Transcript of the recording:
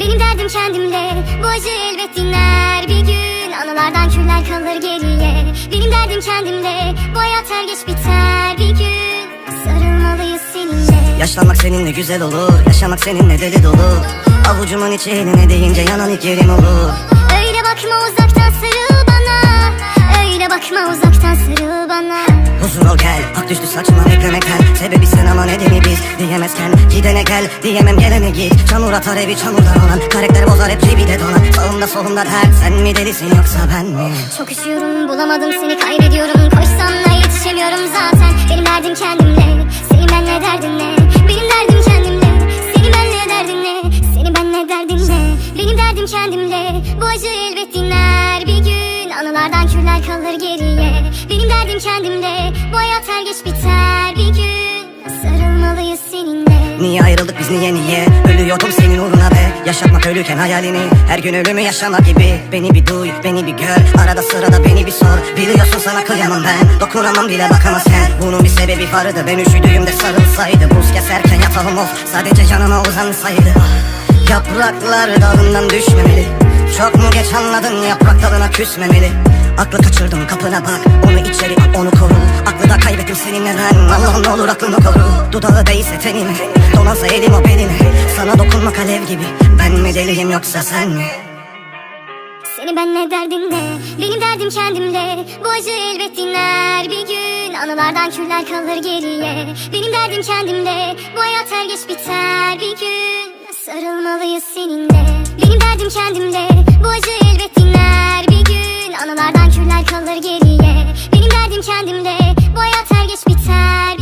derdim kendimle Bu acı elbet dinler. Bir gün Anılardan küller kalır geriye. Benim derdim kendimle Bu hayat er geç biter. Bir gün Sarılmalıyız seninle. Yaşlanmak seninle güzel olur. Yaşamak seninle deli dolu. Avucumun içi eline değince yanan ilk yerim olur. Öyle bakma uzaktan sarıl bana. Öyle bakma uzaktan Huzur ol gel. Ak düştü saçıma bekleme gel Sebebi sen ama nedeni biz. Diyemezken gidene gel. Diyemem gelene git. Çamur atar evi çamurlar olan Karakter bozar hep cebide dolan. Sağımda solumda dert. Sen mi delisin yoksa ben mi? Çok üşüyorum bulamadım seni kaybediyorum. Koşsam da yetişemiyorum zaten. Benim derdim kendimle Senin benle derdin ne? Benim derdim kendimle Senin benle derdin ne? Senin benle derdin ne? Benim derdim kendimle Bu acı elbet dinler. Bir gün Anılardan küller kalır geriye. Benim derdim kendimle Bu hayat er geç biter. Bir gün Sarılmalıyız seninle. Niye ayrıldık biz niye niye? Ölüyordum senin uğruna be. Yaşatmak ölürken hayalini Her gün ölümü yaşamak gibi. Beni bir duy beni bir gör. Arada sırada beni bir sor. Biliyorsun sana kıyamam ben. Dokunamam bile bakamazken. Bunun bir sebebi vardı. Ben üşüdüğümde sarılsaydı. Buz keserken yatağım of. Sadece yanıma uzansaydı. Yapraklar dalından düşmemeli Çok mu geç anladın yaprak dalına küsmemeli. Aklı kaçırdım kapına bak. Onu içeri onu koru. Aklı da kaybettim seninle ben. Allah'ım ne olur aklını koru. Dudağı değse tenime Dolansa elim o beline Sana dokunmak alev gibi. Ben mi deliyim yoksa sen mi? Seni ben ne derdin ne Benim derdim kendimle. Bu acı elbet dinler. Bir gün Anılardan küller kalır geriye. Benim derdim kendimle. Bu hayat er geç biter. Bir gün Sarılmalıyız seninle. Benim derdim kendimle bu acı elbet dinler. Bir gün Anılardan küller kalır geriye. Benim derdim kendimle Bu hayat er geç biter.